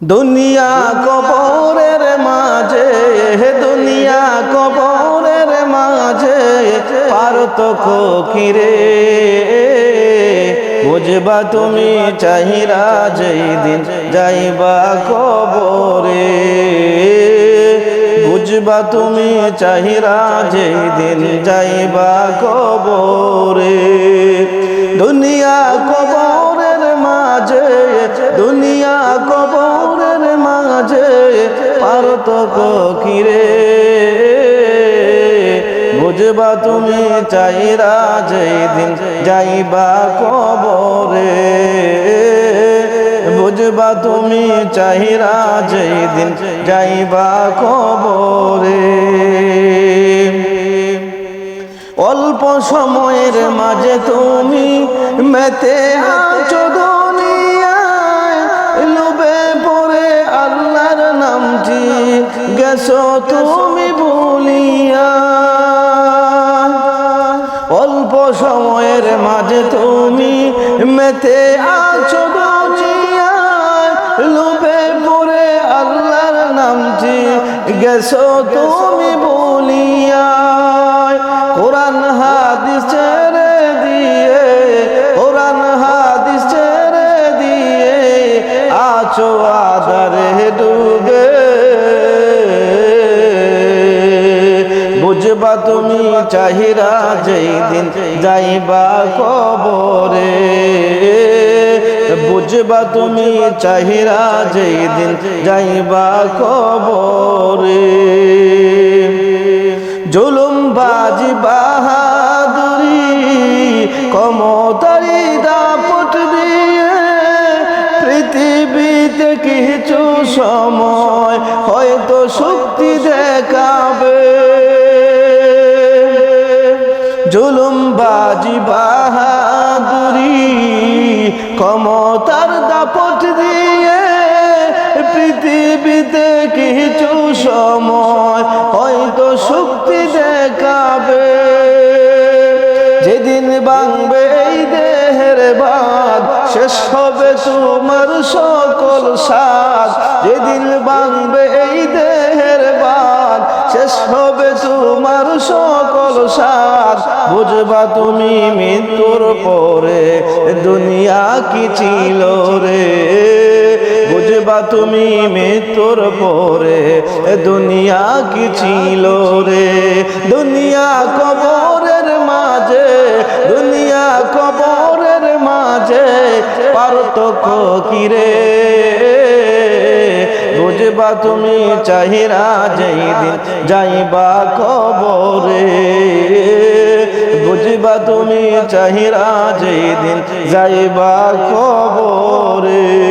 দুনিয়া কবরের মাঝে, দুনিয়া কবরের মাঝে পারতক কিরে বুঝবা তুমি চাহিরা যেই দিন যাইবা কবরে। বুঝবা তুমি চাহিরা যেই দিন যাইবা কবরে। দুনিয়া কবরের মাঝে, দুনিয়া পারতক কিরে বুঝবা তুমি চাইরা যেই দিন যাইবা কবরে। বুঝবা তুমি চাহিরা যেই দিন যাইবা কবরে। অল্প সময়ের মাঝে তুমি মেতে আছো। গেছো তুমি বলিয়া, অল্প সময়ের মাঝে তুমি মেতে আছো লোভে পরে আল্লাহর নামটি গেছো তুমি ভুলিয়া তুমি চাহিরা যেই দিন যাইবা কবরে। বুঝবা তুমি চাহিরা যেই দিন যাইবা কবরে। জুলুম বাজি বাহাদুরি কমতারি দাপট দিয়ে পৃথিবীতে কিছু সময় হয়তো শক্তি দেখাবে বাজি বাহাদুরি কমতার দাপট দিয়ে পৃথিবীতে কিছু সময় হয়তো শক্তি দেখাবে। যেদিন বাংবে এই দেহের বাদ শেষ হবে তোমার সকল সাজ যেদিন বাংবে এই তোমার সকল সাজ বুঝবা তুমি মৃত্যুর পরে দুনিয়া কি ছিল রে? বুঝবা তুমি মৃত্যুর পরে দুনিয়া কি ছিল রে? দুনিয়া কবরের মাঝে, দুনিয়া কবরের মাঝে পারতক কিরে বুঝবা তুমি চাহিরা যেই দিন যাইবা কবরে। বুঝবা তুমি চাহিরা যেই দিন যাইবা কবরে।